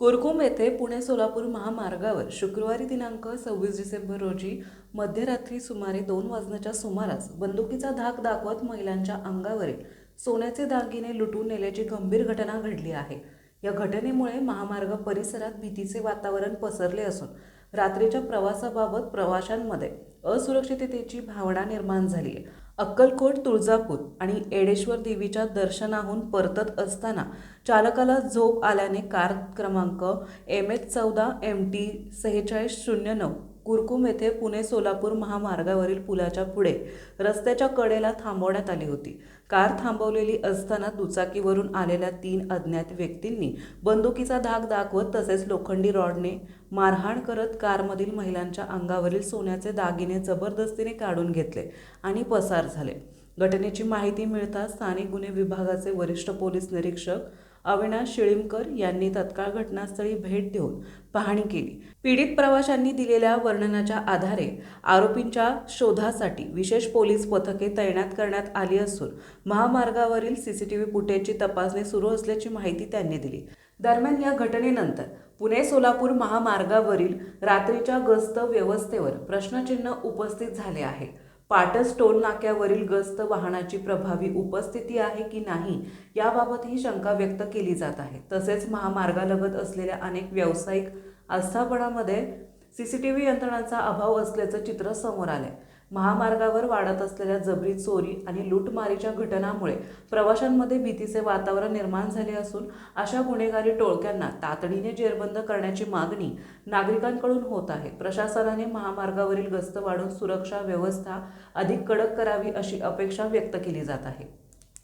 कुरकुम येथे पुणे सोलापूर महामार्गावर शुक्रवारी दिनांक सव्वीस डिसेंबर रोजी मध्यरात्री सुमारे दोन वाजण्याच्या सुमारास बंदुकीचा धाक दाखवत महिलांच्या अंगावरील सोन्याचे दागिने लुटून नेल्याची गंभीर घटना घडली आहे. या घटनेमुळे महामार्ग परिसरात भीतीचे वातावरण पसरले असून रात्रीच्या प्रवासाबाबत प्रवाशांमध्ये असुरक्षिततेची भावना निर्माण झाली आहे. अक्कलकोट तुळजापूर आणि एडेश्वर देवीच्या दर्शनाहून परतत असताना चालकाला झोप आल्याने कार क्रमांक एम एच चौदा एम टी सेहेचाळीस शून्य नऊ कुरकुम येथे पुणे सोलापूर महामार्गावरील पुलाच्या पुढे रस्त्याच्या कडेला थांबवण्यात आली होती. कार थांबवलेली असताना दुचाकीवरून आलेल्या तीन अज्ञात व्यक्तींनी बंदुकीचा धाक दाखवत तसेच लोखंडी रॉडने मारहाण करत कारमधील महिलांच्या अंगावरील सोन्याचे दागिने जबरदस्तीने काढून घेतले आणि पसार झाले. घटनेची माहिती मिळताच स्थानिक गुन्हे विभागाचे वरिष्ठ पोलीस निरीक्षक अविनाश शिळीमकर यांनी तत्काळ घटनास्थळी भेट देऊन पाहणी केली. पीडित प्रवाशांनी दिलेल्या वर्णनाच्या आधारे आरोपींच्या शोधासाठी विशेष पोलीस पथके तैनात करण्यात आली असून महामार्गावरील सीसीटीव्ही फुटेजची तपासणी सुरू असल्याची माहिती त्यांनी दिली. दरम्यान या घटनेनंतर पुणे सोलापूर महामार्गावरील रात्रीच्या गस्त व्यवस्थेवर प्रश्नचिन्ह उपस्थित झाले आहे. पाटस टोल नाक्यावरील गस्त वाहनाची प्रभावी उपस्थिती आहे की नाही याबाबतही शंका व्यक्त केली जात आहे. तसेच महामार्गालगत असलेल्या अनेक व्यावसायिक आस्थापनामध्ये सी सी टी व्ही यंत्रणांचा अभाव असल्याचं चित्र समोर आलंय. महामार्गावर वाढत असलेल्या जबरी चोरी आणि लूटमारीच्या घटनामुळे प्रवाशांमध्ये भीतीचे वातावरण निर्माण झाले असून अशा गुन्हेगारी टोळक्यांना तातडीने जेरबंद करण्याची मागणी नागरिकांकडून होत आहे. प्रशासनाने महामार्गावरील गस्त वाढून सुरक्षा व्यवस्था अधिक कडक करावी अशी अपेक्षा व्यक्त केली जात आहे.